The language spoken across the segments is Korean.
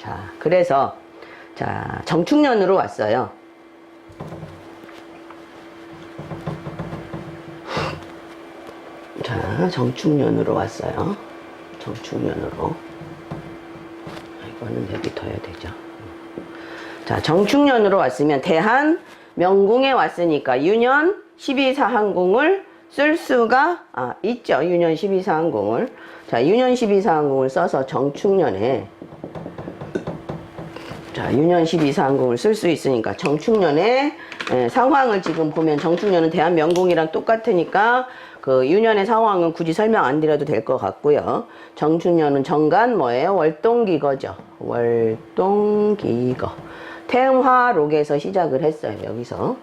자, 그래서 자, 정축년으로 왔어요. 자, 정축년으로 왔어요. 정축년으로. 이거는 여기 둬야 되죠. 자, 정축년으로 왔으면 대한 명궁에 왔으니까 유년 12사항궁을 쓸 수가 아, 있죠. 유년 12사항궁을. 자, 유년 12사항궁을 써서 정축년에 자, 유년 12사항궁을 쓸 수 있으니까 정축년의 예, 상황을 지금 보면 정축년은 대한명궁이랑 똑같으니까 그 유년의 상황은 굳이 설명 안 드려도 될 것 같고요. 정축년은 정간 뭐예요? 월동기거죠. 월동기거. 태음화록에서 시작을 했어요. 여기서.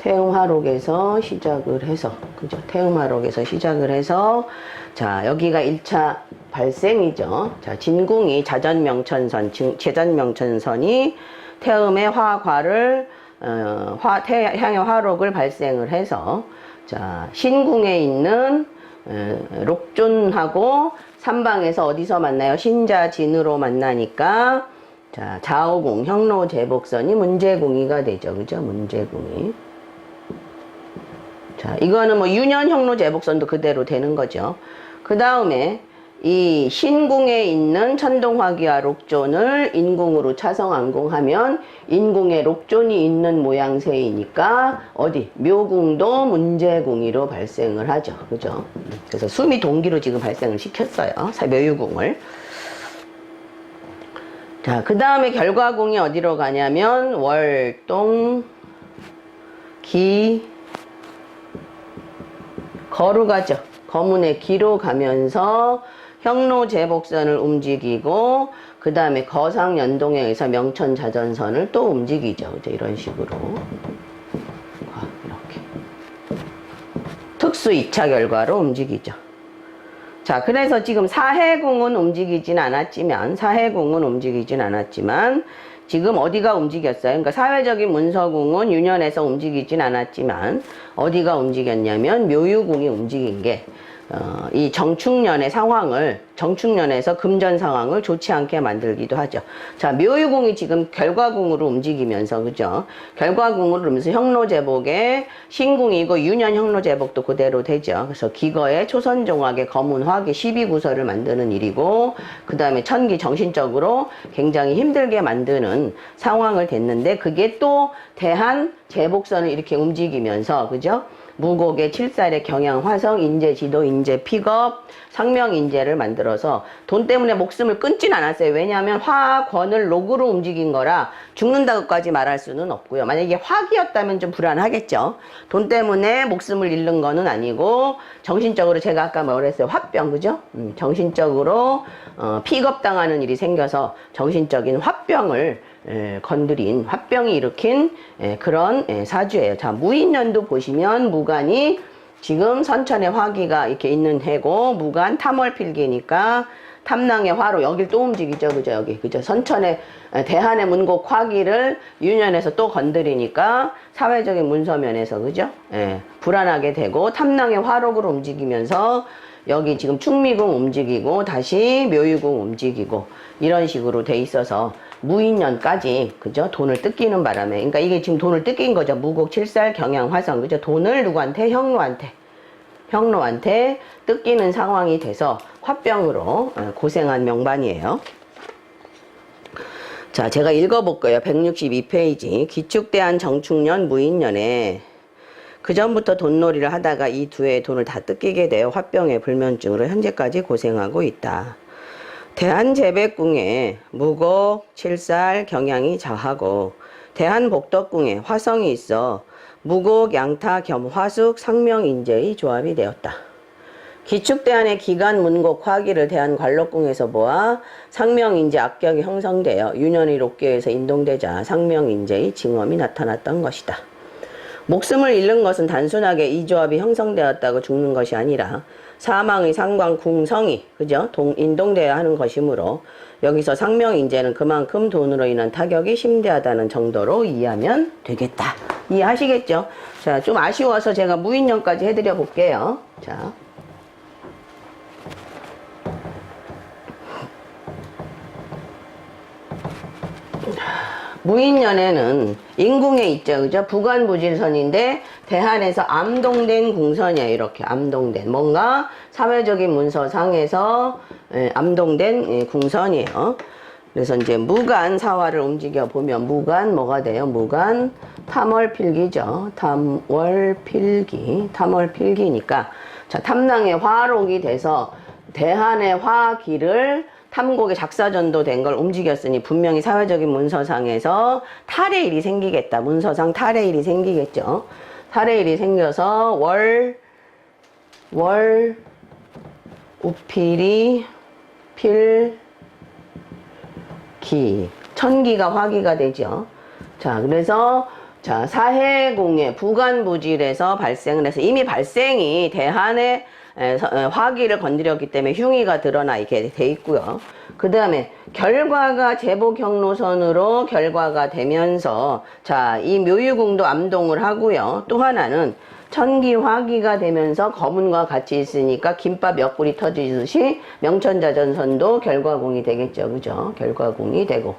태음화록에서 시작을 해서 그죠? 태음화록에서 시작을 해서 자 여기가 1차 발생이죠. 자 진궁이 자전명천선 진- 제전명천선이 태음의 화과를 어, 화 태양의 화록을 발생을 해서 자 신궁에 있는 어, 록존하고 삼방에서 어디서 만나요? 신자진으로 만나니까 자 좌우궁 형로 제복선이 문제궁이가 되죠. 그죠? 문제궁이. 자, 이거는 뭐 유년 형로 제복선도 그대로 되는 거죠. 그 다음에 이 신궁에 있는 천동화기와 록존을 인궁으로 차성안궁하면 인궁에 록존이 있는 모양새이니까 어디 묘궁도 문제궁이로 발생을 하죠. 그죠? 그래서 숨이 동기로 지금 발생을 시켰어요. 사- 묘유궁을. 자, 그 다음에 결과궁이 어디로 가냐면 월동 기 거루 가죠. 거문의 기로 가면서 형로 제복선을 움직이고 그 다음에 거상 연동에 의해서 명천 자전선을 또 움직이죠. 이제 이런 식으로 아, 이렇게 특수 2차 결과로 움직이죠. 자, 그래서 지금 사해궁은 움직이진 않았지만, 사해궁은 움직이진 않았지만, 지금 어디가 움직였어요? 그러니까 사회적인 문서궁은 유년에서 움직이진 않았지만, 어디가 움직였냐면, 묘유궁이 움직인 게, 어, 이 정축년의 상황을, 정축년에서 금전 상황을 좋지 않게 만들기도 하죠. 자, 묘유궁이 지금 결과궁으로 움직이면서, 그죠? 결과궁으로 그러면서 형로제복의 신궁이고, 유년 형로제복도 그대로 되죠. 그래서 기거의 초선종학의 거문화기 12구설을 만드는 일이고, 그 다음에 천기 정신적으로 굉장히 힘들게 만드는 상황을 됐는데, 그게 또 대한 제복선을 이렇게 움직이면서, 그죠? 무곡의 칠살의 경향, 화성, 인재, 지도, 인재, 픽업, 상명, 인재를 만들어서 돈 때문에 목숨을 끊진 않았어요. 왜냐하면 화권을 록으로 움직인 거라 죽는다고까지 말할 수는 없고요. 만약에 화기였다면 좀 불안하겠죠. 돈 때문에 목숨을 잃는 거는 아니고 정신적으로 제가 아까 뭐랬어요. 화병, 그죠? 음, 정신적으로 어, 픽업 당하는 일이 생겨서 정신적인 화병을 에, 건드린 화병이 일으킨 에, 그런 에, 사주예요. 자, 무인년도 보시면 무간이 지금 선천의 화기가 이렇게 있는 해고 무간 탐월 필기니까 탐낭의 화로 여길 또 움직이죠. 그죠? 여기. 그죠? 선천의 에, 대한의 문곡 화기를 유년에서 또 건드리니까 사회적인 문서면에서 그죠? 예, 불안하게 되고 탐낭의 화록으로 움직이면서 여기 지금 충미궁 움직이고 다시 묘유궁 움직이고 이런 식으로 돼 있어서 무인년까지 그죠 돈을 뜯기는 바람에 그러니까 이게 지금 돈을 뜯긴 거죠 무곡 칠살 경양 화성 그죠 돈을 누구한테 형로한테 형로한테 뜯기는 상황이 돼서 화병으로 어, 고생한 명반이에요. 자, 제가 읽어볼 거예요. 162페이지. 기축대한 정축년 무인년에 그 전부터 돈놀이를 하다가 이 두 해의 돈을 다 뜯기게 되어 화병의 불면증으로 현재까지 고생하고 있다. 대한재백궁에 무곡, 칠살, 경향이 자하고 대한복덕궁에 화성이 있어 무곡, 양타, 겸, 화숙, 상명인재의 조합이 되었다. 기축대안의 기간 문곡 화기를 대한 관록궁에서 보아 상명인재 악격이 형성되어 유년의 록계에서 인동되자 상명인재의 징험이 나타났던 것이다. 목숨을 잃는 것은 단순하게 이 조합이 형성되었다고 죽는 것이 아니라 사망의 상관 궁성이 그죠? 동 인동되어야 하는 것이므로 여기서 상명 인재는 그만큼 돈으로 인한 타격이 심대하다는 정도로 이해하면 되겠다. 이해하시겠죠? 자 좀 아쉬워서 제가 무인년까지 해드려 볼게요. 자 무인년에는 인궁에 있죠, 그죠? 부관부질선인데 대한에서 암동된 궁선이에요, 이렇게 암동된 뭔가 사회적인 문서상에서 예, 암동된 예, 궁선이에요. 그래서 이제 무간 사화를 움직여 보면 무간 뭐가 돼요? 무간 탐월필기죠. 탐월필기, 탐월필기니까 자 탐낭의 화록이 돼서 대한의 화기를 탐곡의 작사전도 된 걸 움직였으니 분명히 사회적인 문서상에서 탈의 일이 생기겠다. 문서상 탈의 일이 생기겠죠. 탈의 일이 생겨서 월, 월, 우필이, 필, 기. 천기가 화기가 되죠. 자, 그래서 자, 사해공의 부관부질에서 발생을 해서 이미 발생이 대한의 화기를 건드렸기 때문에 흉의가 드러나 있게 돼 있고요. 그 다음에 결과가 제복 경로선으로 결과가 되면서 자, 이 묘유궁도 암동을 하고요. 또 하나는 천기 화기가 되면서 거문과 같이 있으니까 김밥 옆구리 터지듯이 명천자전선도 결과공이 되겠죠. 그죠? 결과공이 되고,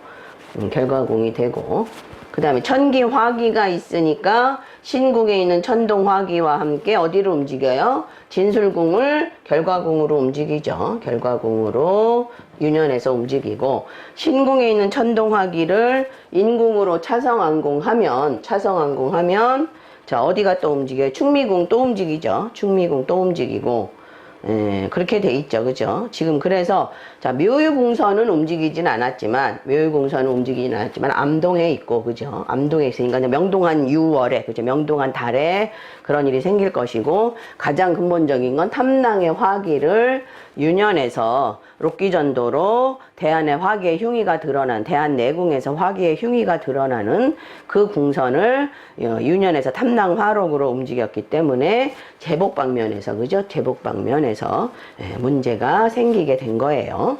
음, 결과공이 되고. 그 다음에 천기 화기가 있으니까 신궁에 있는 천동 화기와 함께 어디로 움직여요? 진술궁을 결과궁으로 움직이죠. 결과궁으로 유년해서 움직이고 신궁에 있는 천동 화기를 인궁으로 차성안궁하면 차성안궁하면 자 어디가 또 움직여요? 충미궁 또 움직이죠. 충미궁 또 움직이고 예, 그렇게 돼 있죠. 그죠? 지금 그래서, 자, 묘유궁선은 움직이진 않았지만, 묘유궁선은 움직이진 않았지만, 암동에 있고, 그죠? 암동에 있으니까, 명동한 6월에, 그죠? 명동한 달에 그런 일이 생길 것이고, 가장 근본적인 건 탐낭의 화기를 유년에서 록기전도로 대한의 화기의 흉의가 드러난, 대한 내궁에서 화기의 흉의가 드러나는 그 궁선을 어, 유년에서 탐낭 화록으로 움직였기 때문에 제복 방면에서, 그죠? 제복 방면에서 예, 문제가 생기게 된 거예요.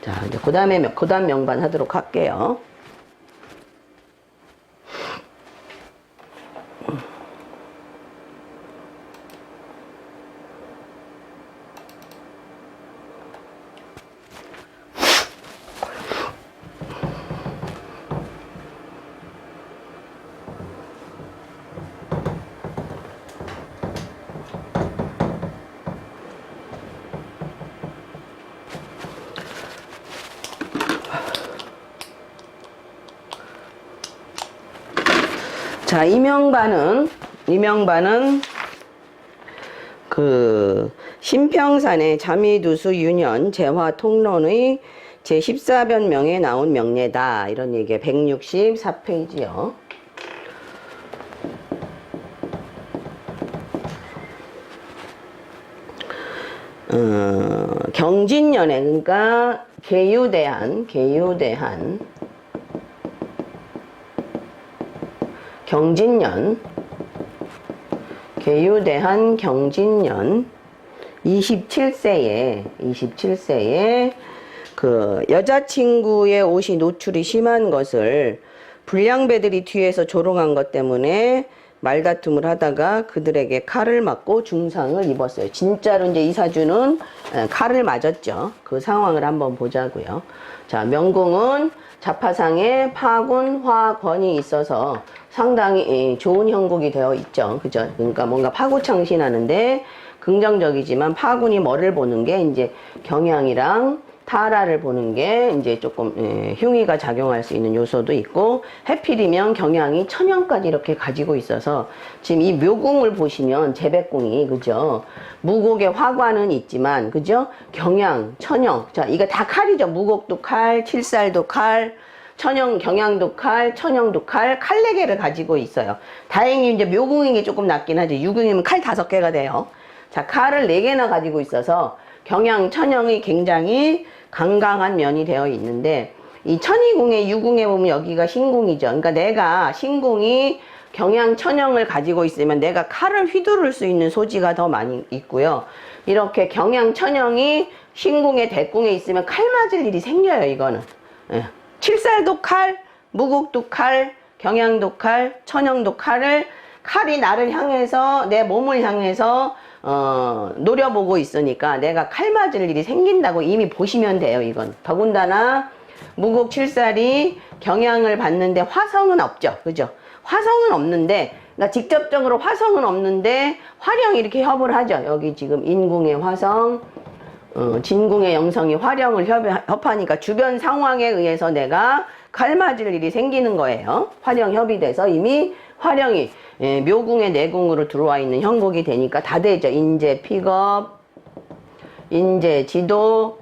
자, 이제 그 다음에, 그 다음 명반 하도록 할게요. 자, 이명반은, 이명반은 그 신평산의 자미두수 윤현 재화 통론의 제 14변명에 나온 명례다. 이런 얘기에 164페이지요. 어, 경진년에 그러니까 계유대한 계유대한 경진년 계유대한 경진년 27세에 27세에 그 여자친구의 옷이 노출이 심한 것을 불량배들이 뒤에서 조롱한 것 때문에 말다툼을 하다가 그들에게 칼을 맞고 중상을 입었어요. 진짜로 이제 이 사주는 에, 칼을 맞았죠. 그 상황을 한번 보자고요. 자, 명궁은 자파상에 파군, 화권이 있어서 상당히 예, 좋은 형국이 되어 있죠. 그죠? 그러니까 뭔가 파고창신하는데 긍정적이지만 파군이 뭐를 보는 게 이제 경향이랑 타라를 보는 게 이제 조금 예, 흉의가 작용할 수 있는 요소도 있고 해필이면 경향이 천연까지 이렇게 가지고 있어서 지금 이 묘궁을 보시면 재백궁이 그죠 무곡의 화관은 있지만 그죠 경향 천연 자 이거 다 칼이죠 무곡도 칼 칠살도 칼 천연 경양도 칼, 천연도 칼, 칼네 개를 가지고 있어요. 다행히 이제 묘궁인 게 조금 낫긴 하죠. 유궁이면 칼 다섯 개가 돼요. 자, 칼을 네 개나 가지고 있어서 경양, 천연이 굉장히 강강한 면이 되어 있는데 이 천이궁의 유궁에 보면 여기가 신궁이죠. 그러니까 내가 신궁이 경양 천영을 가지고 있으면 내가 칼을 휘두를 수 있는 소지가 더 많이 있고요. 이렇게 경양 천영이 신궁의 대궁에 있으면 칼 맞을 일이 생겨요, 이거는. 예. 칠살도 칼, 무국도 칼, 경양도 칼, 천영도 칼을 칼이 나를 향해서 내 몸을 향해서 어, 노려보고 있으니까 내가 칼 맞을 일이 생긴다고 이미 보시면 돼요, 이건. 더군다나 무국 칠살이 경향을 받는데 화성은 없죠. 그죠? 화성은 없는데, 그러니까 직접적으로 화성은 없는데, 화령이 이렇게 협을 하죠. 여기 지금 인궁의 화성, 어, 진궁의 영성이 화령을 협, 협하니까 주변 상황에 의해서 내가 칼 맞을 일이 생기는 거예요. 화령 협이 돼서 이미 화령이 예, 묘궁의 내궁으로 들어와 있는 형국이 되니까 다 되죠. 인재 픽업, 인재 지도,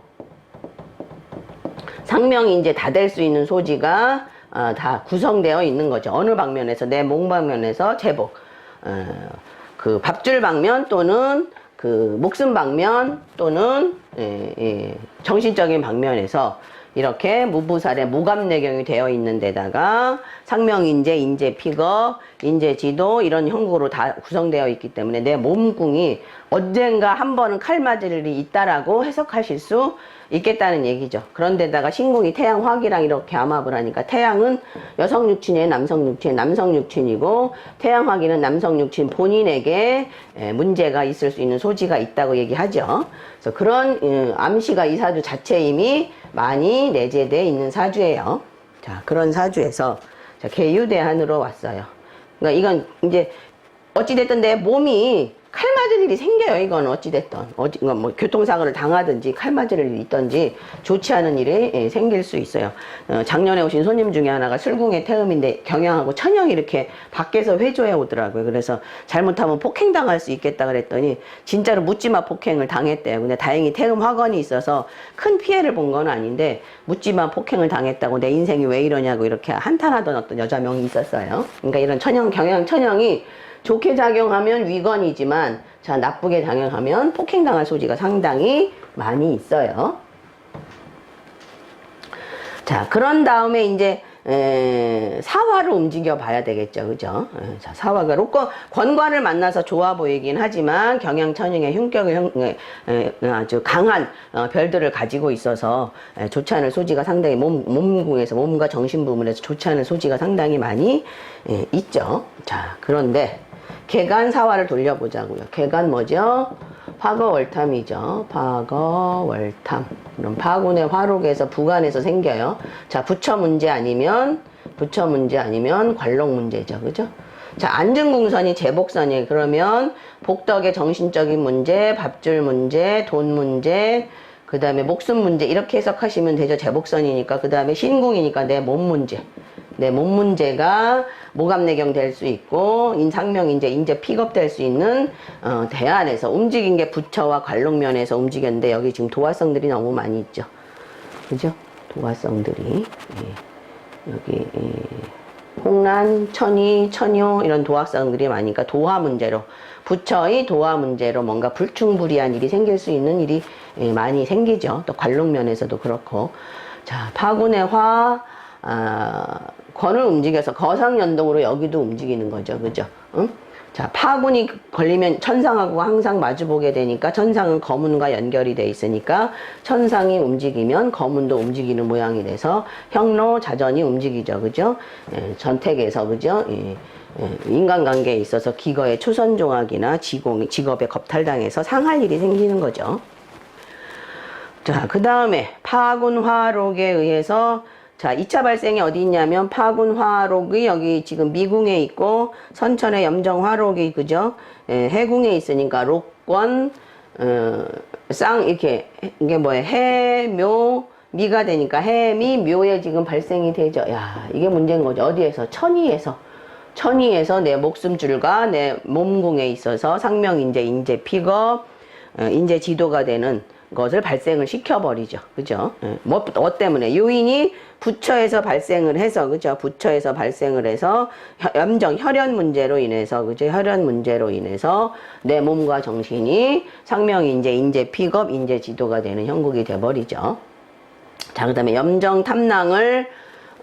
상명이 이제 다 될 수 있는 소지가 어, 다 구성되어 있는 거죠. 어느 방면에서 내 몸 방면에서 제복, 어, 그 밥줄 방면 또는 그 목숨 방면 또는 예, 예, 정신적인 방면에서 이렇게 무부살의 무감내경이 되어 있는 데다가 상명인재, 인재 픽업, 인재 지도 이런 형국으로 다 구성되어 있기 때문에 내 몸궁이 언젠가 한 번은 칼 맞을 일이 있다라고 해석하실 수 있겠다는 얘기죠. 그런데다가 신궁이 태양 화기랑 이렇게 암합을 하니까 태양은 여성 육친이에요, 남성 육친, 남성 육친이고 태양 화기는 남성 육친 본인에게 에, 문제가 있을 수 있는 소지가 있다고 얘기하죠. 그래서 그런 음, 암시가 이 사주 자체 이미 많이 내재되어 있는 사주예요. 자, 그런 사주에서 자, 개유대한으로 왔어요. 그러니까 이건 이제 어찌됐든 내 몸이 칼 맞을 일이 생겨요. 이건 어찌됐든. 어디, 그러니까 뭐 교통사고를 당하든지 칼 맞을 일이 있든지 좋지 않은 일이 예, 생길 수 있어요. 어, 작년에 오신 손님 중에 하나가 술궁의 태음인데 경향하고 천영이 이렇게 밖에서 회조해 오더라고요. 그래서 잘못하면 폭행당할 수 있겠다 그랬더니 진짜로 묻지마 폭행을 당했대요. 근데 다행히 태음 화건이 있어서 큰 피해를 본 건 아닌데 묻지마 폭행을 당했다고 내 인생이 왜 이러냐고 이렇게 한탄하던 어떤 여자명이 있었어요. 그러니까 이런 천영, 경향 천영이 좋게 작용하면 위건이지만 자 나쁘게 작용하면 폭행당할 소지가 상당히 많이 있어요. 자 그런 다음에 이제 에, 사화를 움직여 봐야 되겠죠, 그죠? 에, 자, 사화가 로건 권관을 만나서 좋아 보이긴 하지만 경향천영의 흉격의 형, 에, 에, 아주 강한 어, 별들을 가지고 있어서 에, 좋지 않을 소지가 상당히 몸 몸궁에서 몸과 정신 부분에서 좋지 않은 소지가 상당히 많이 에, 있죠. 자 그런데 개간 사화를 돌려보자고요. 개간 뭐죠? 파거월탐이죠. 파거월탐. 그럼 파군의 화록에서 부간에서 생겨요. 자, 부처 문제 아니면 부처 문제 아니면 관록 문제죠. 그죠? 자, 안증궁선이 제복선이 그러면 복덕의 정신적인 문제, 밥줄 문제, 돈 문제, 그 다음에 목숨 문제 이렇게 해석하시면 되죠. 제복선이니까 그 다음에 신궁이니까 내 몸 문제. 내몸 문제가 모감내경 될 수 있고 인상명 인제 인제 픽업 될 수 있는 어, 대안에서 움직인 게 부처와 관록면에서 움직였는데 여기 지금 도화성들이 너무 많이 있죠. 그죠? 도화성들이 예. 여기 예. 홍란, 천이, 천요 이런 도화성들이 많으니까 도화 문제로 부처의 도화 문제로 뭔가 불충불이한 일이 생길 수 있는 일이 예, 많이 생기죠. 또 관록면에서도 그렇고 자 파군의 화 아, 권을 움직여서 거상연동으로 여기도 움직이는 거죠. 그죠? 응? 자, 파군이 걸리면 천상하고 항상 마주보게 되니까 천상은 거문과 연결이 돼 있으니까 천상이 움직이면 거문도 움직이는 모양이 돼서 형로 자전이 움직이죠. 그죠? 예, 전택에서 그죠? 예, 예, 인간관계에 있어서 기거의 초선종학이나 지공, 직업에 겁탈당해서 상할 일이 생기는 거죠. 자, 그 다음에 파군화록에 의해서 자, 2차 발생이 어디 있냐면 파군 화록이 여기 지금 미궁에 있고 선천의 염정 화록이 그죠? 예, 해궁에 있으니까 록권 어, 쌍 이렇게 이게 뭐예요? 해묘 미가 되니까 해미 묘에 지금 발생이 되죠. 야, 이게 문제인 거죠. 어디에서? 천이에서. 천이에서 내 목숨줄과 내 몸궁에 있어서 상명인재, 인재 픽업, 어, 인재 지도가 되는 것을 발생을 시켜버리죠. 그죠? 예. 뭐, 뭐 때문에? 요인이 부처에서 발생을 해서, 그죠? 부처에서 발생을 해서 혀- 염정, 혈연 문제로 인해서, 그죠? 혈연 문제로 인해서 내 몸과 정신이 상명인재, 인재 픽업, 인재 지도가 되는 형국이 돼버리죠. 자, 그 다음에 염정 탐낭을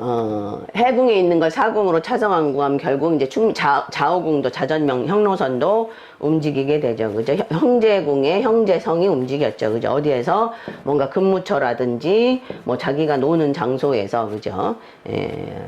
어, 해궁에 있는 걸 사궁으로 차성왕궁하면 결국 이제 충, 자, 좌우궁도 자전명 형로선도 움직이게 되죠. 그죠? 형- 형제궁의 형제성이 움직였죠. 그죠? 어디에서 뭔가 근무처라든지 뭐 자기가 노는 장소에서 그죠? 예.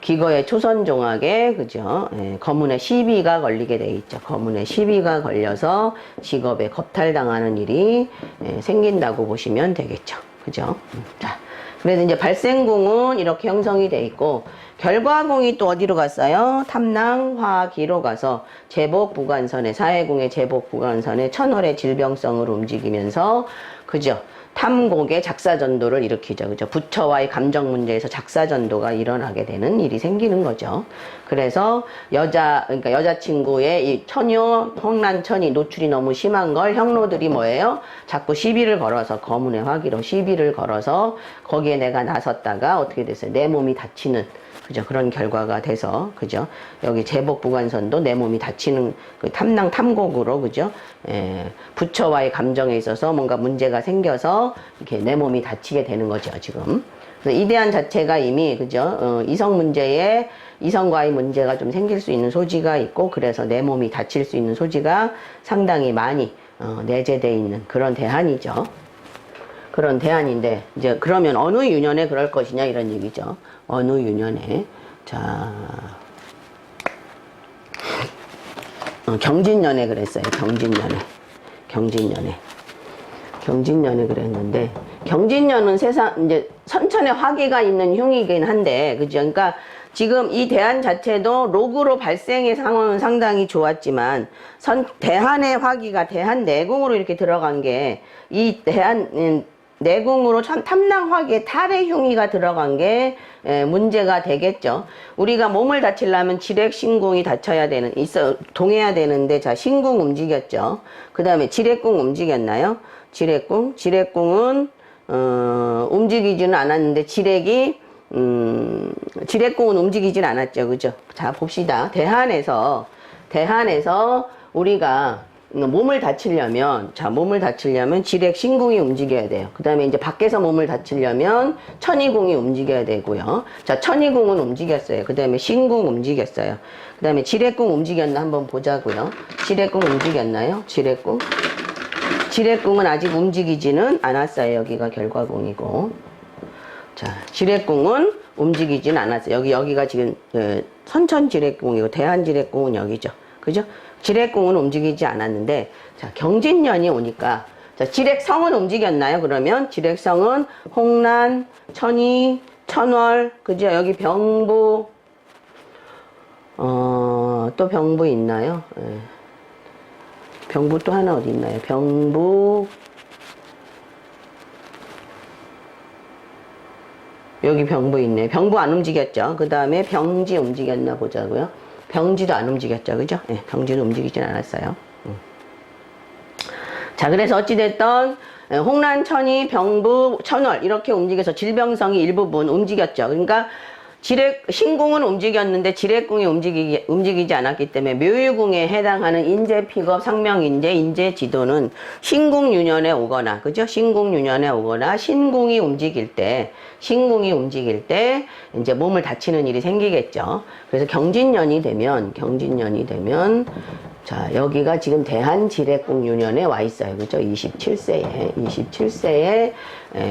기거의 초선종학에 그죠? 예, 거문의 시비가 걸리게 돼 있죠. 거문의 시비가 걸려서 직업에 겁탈당하는 일이 예, 생긴다고 보시면 되겠죠. 그죠? 음, 자, 그래서 이제 발생궁은 이렇게 형성이 돼 있고 결과궁이 또 어디로 갔어요? 탐낭화기로 가서 제복 부관선에 사해궁의 제복 부관선에 천월의 질병성으로 움직이면서 그죠? 탐곡의 작사전도를 일으키죠. 그죠? 부처와의 감정 문제에서 작사전도가 일어나게 되는 일이 생기는 거죠. 그래서 여자, 그러니까 여자친구의 이 처녀, 홍란천이 노출이 너무 심한 걸 형로들이 뭐예요? 자꾸 시비를 걸어서 거문의 화기로 시비를 걸어서 거기에 내가 나섰다가 어떻게 됐어요? 내 몸이 다치는 그죠? 그런 결과가 돼서, 그죠? 여기 제복 부관선도 내 몸이 다치는 그 탐낭 탐곡으로, 그죠? 예, 부처와의 감정에 있어서 뭔가 문제가 생겨서 이렇게 내 몸이 다치게 되는 거죠, 지금. 그래서 이대한 자체가 이미, 그죠? 어, 이성 문제에 이성과의 문제가 좀 생길 수 있는 소지가 있고, 그래서 내 몸이 다칠 수 있는 소지가 상당히 많이 어, 내재되어 있는 그런 대안이죠. 그런 대안인데 이제 그러면 어느 유년에 그럴 것이냐 이런 얘기죠. 어느 유년에 자 어, 경진년에 그랬어요. 경진년에 경진년에 경진년에 그랬는데 경진년은 세상 이제 선천에 화기가 있는 흉이긴 한데 그죠? 그러니까 지금 이 대안 자체도 로그로 발생의 상황은 상당히 좋았지만 선 대한의 화기가 대한 내궁으로 이렇게 들어간 게 이 대한 음, 내궁으로 참 탐낭 화기에 탈의 흉이가 들어간 게 에, 문제가 되겠죠. 우리가 몸을 다치려면 지렉 신궁이 다쳐야 되는 있어 동해야 되는데 자 신궁 움직였죠. 그 다음에 지렉궁 움직였나요? 지렉궁 지렉궁은 어, 움직이지는 않았는데 지렉이 음, 지렉궁은 움직이진 않았죠. 그죠? 자 봅시다. 대한에서 대한에서 우리가 몸을 다치려면 자 몸을 다치려면 지렉 신궁이 움직여야 돼요. 그 다음에 이제 밖에서 몸을 다치려면 천이궁이 움직여야 되고요. 자 천이궁은 움직였어요. 그 다음에 신궁 움직였어요. 그 다음에 지렉궁 움직였나 한번 보자고요. 지렉궁 움직였나요? 지렉궁 지렉궁은 아직 움직이지는 않았어요. 여기가 결과궁이고. 자, 지렉궁은 움직이진 않았어요. 여기, 여기가 지금, 그 선천 지렉궁이고, 대한 지렉궁은 여기죠. 그죠? 지렉궁은 움직이지 않았는데, 자, 경진년이 오니까, 자, 지렉성은 움직였나요? 그러면 지렉성은 홍란, 천이, 천월, 그죠? 여기 병부, 어, 또 병부 있나요? 예. 병부 또 하나 어디 있나요? 병부, 여기 병부 있네. 병부 안 움직였죠. 그 다음에 병지 움직였나 보자고요. 병지도 안 움직였죠. 그죠? 예, 병지도 움직이진 않았어요. 음. 자, 그래서 어찌됐던 예, 홍란, 천이, 병부, 천월 이렇게 움직여서 질병성이 일부분 움직였죠. 그러니까 지렉 신궁은 움직였는데 지렉궁이 움직이기, 움직이지 않았기 때문에 묘유궁에 해당하는 인재 픽업, 상명인재, 인재 지도는 신궁 유년에 오거나 그죠? 신궁 유년에 오거나 신궁이 움직일 때 신궁이 움직일 때 이제 몸을 다치는 일이 생기겠죠. 그래서 경진년이 되면 경진년이 되면 자 여기가 지금 대한지렉궁 유년에 와 있어요. 그죠? 27세에 27세에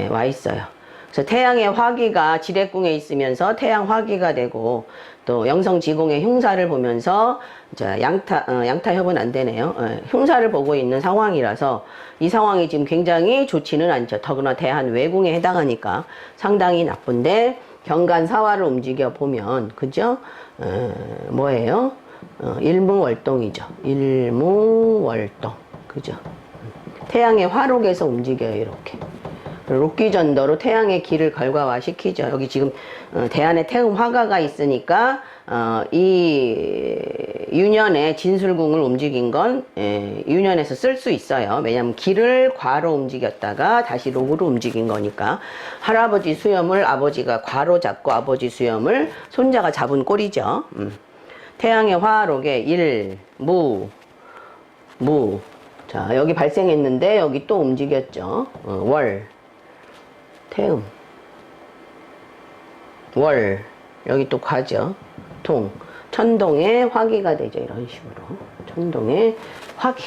와 있어요. 그래서 태양의 화기가 지렉궁에 있으면서 태양 화기가 되고 또 영성지공의 흉사를 보면서 자 양타 어, 양타협은 안 되네요. 어, 흉사를 보고 있는 상황이라서 이 상황이 지금 굉장히 좋지는 않죠. 더구나 대한 외궁에 해당하니까 상당히 나쁜데 경간 사화를 움직여 보면 그죠? 어, 뭐예요? 어, 일무월동이죠. 일무월동 그죠? 태양의 화록에서 움직여요 이렇게. 록기전도로 태양의 길을 결과화시키죠. 여기 지금 어, 대안에 태음 화가가 있으니까 어, 이 유년의 진술궁을 움직인 건 예, 유년에서 쓸 수 있어요. 왜냐하면 길을 과로 움직였다가 다시 록으로 움직인 거니까 할아버지 수염을 아버지가 과로 잡고 아버지 수염을 손자가 잡은 꼴이죠. 음. 태양의 화록에 일, 무, 무. 자, 여기 발생했는데 여기 또 움직였죠. 어, 월. 태음. 월 여기 또 과죠. 동. 천동의 화기가 되죠 이런 식으로. 천동의 화기.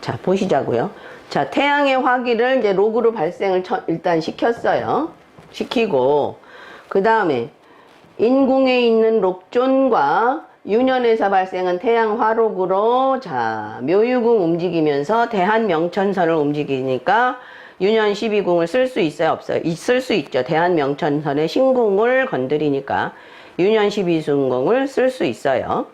자 보시자고요. 자 태양의 화기를 이제 로그로 발생을 처, 일단 시켰어요. 시키고 그 다음에 인궁에 있는 록존과 유년에서 발생한 태양 화록으로 자 묘유궁 움직이면서 대한 명천선을 움직이니까 유년 12궁을 쓸 수 있어요? 없어요? 있을 수 있죠. 대한명천선의 신궁을 건드리니까 유년 12순궁을 쓸 수 있어요.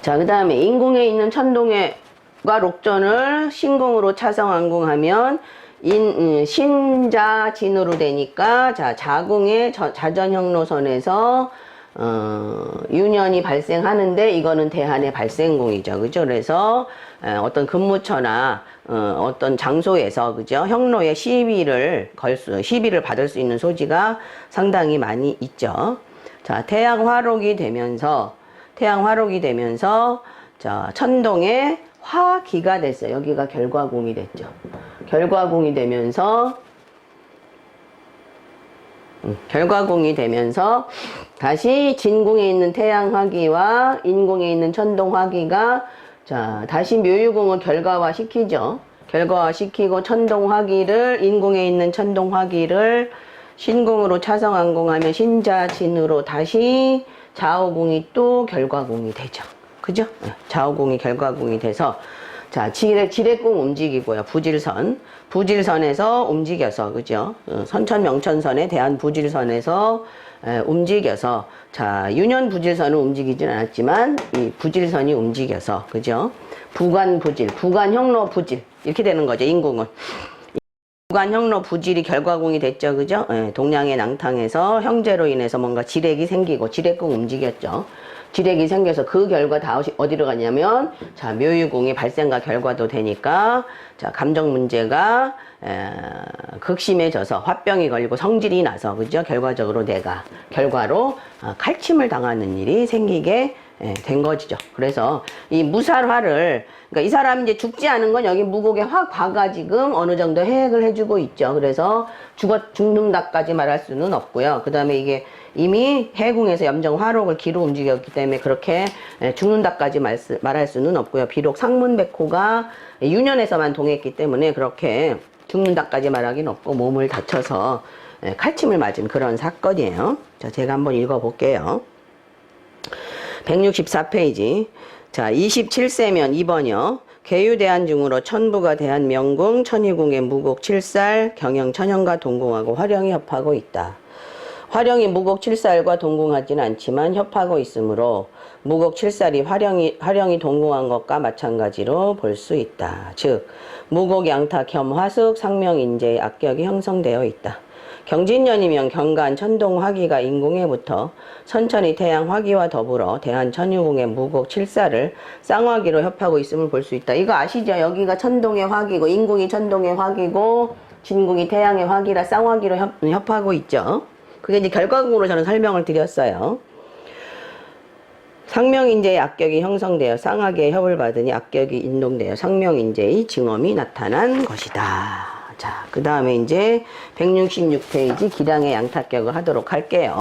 자, 그 다음에 인궁에 있는 천동에과 록전을 신궁으로 차성안궁하면 인, 음, 신자 진으로 되니까 자 자궁의 저- 자전형로선에서 어, 유년이 발생하는데 이거는 대한의 발생궁이죠, 그죠? 그래서 에, 어떤 근무처나 어, 어떤 장소에서 그죠? 형로의 시비를 걸 수, 시비를 받을 수 있는 소지가 상당히 많이 있죠. 자 태양 화록이 되면서 태양 화록이 되면서 자 천동에 화기가 됐어요. 여기가 결과궁이 됐죠. 결과궁이 되면서 음, 결과궁이 되면서 다시 진궁에 있는 태양 화기와 인궁에 있는 천동 화기가 자 다시 묘유궁을 결과화 시키죠. 결과화 시키고 천동 화기를 인궁에 있는 천동 화기를 신궁으로 차성안궁하면 신자진으로 다시 좌우궁이 또 결과궁이 되죠. 그죠? 네, 좌우궁이 결과궁이 돼서 자, 지뢰, 지뢰궁 움직이고요. 부질선. 부질선에서 움직여서, 그죠? 어, 선천 명천선에 대한 부질선에서 에, 움직여서, 자, 유년 부질선은 움직이진 않았지만, 이 부질선이 움직여서, 그죠? 부관 부질, 부관 형로 부질. 이렇게 되는 거죠, 인궁은. 부관 형로 부질이 결과궁이 됐죠, 그죠? 예, 동양의 낭탕에서 형제로 인해서 뭔가 지렉이 생기고 지렉궁 움직였죠. 지렉이 생겨서 그 결과 다 어디로 가냐면 자 묘유궁이 발생과 결과도 되니까 자 감정 문제가 에, 극심해져서 화병이 걸리고 성질이 나서 그죠? 결과적으로 내가 결과로 아, 칼침을 당하는 일이 생기게 예, 된 것이죠. 그래서 이 무살화를 그러니까 이 사람이 이제 죽지 않은 건 여기 무곡의 화, 과가 지금 어느 정도 해액을 해주고 있죠. 그래서 죽었 죽는다까지 말할 수는 없고요. 그 다음에 이게 이미 해궁에서 염정 화록을 기로 움직였기 때문에 그렇게 예, 죽는다까지 말할 수는 없고요. 비록 상문백호가 유년에서만 동했기 때문에 그렇게 죽는다까지 말하기는 없고 몸을 다쳐서 예, 칼침을 맞은 그런 사건이에요. 자, 제가 한번 읽어볼게요. 164페이지. 자, 27세면 2번이요. 계유대한 중으로 천부가 대한 명궁, 천희궁의 무곡 7살, 경영 천연과 동궁하고 화령이 협하고 있다. 화령이 무곡 7살과 동궁하지는 않지만 협하고 있으므로 무곡 7살이 화령이, 화령이 동궁한 것과 마찬가지로 볼 수 있다. 즉, 무곡 양탁 겸 화숙 상명인재의 악격이 형성되어 있다. 경진년이면 경간 천동 화기가 인궁에 붙어 천천히 태양 화기와 더불어 대한 천유궁의 무곡 칠사를 쌍화기로 협하고 있음을 볼 수 있다. 이거 아시죠? 여기가 천동의 화기고 인궁이 천동의 화기고 진궁이 태양의 화기라 쌍화기로 협, 협하고 있죠. 그게 이제 결과궁으로 저는 설명을 드렸어요. 상명인재의 악격이 형성되어 쌍하게 협을 받으니 악격이 인동되어 상명인재의 증엄이 나타난 것이다. 자, 그 다음에 이제 166페이지 기량의 양타격을 하도록 할게요.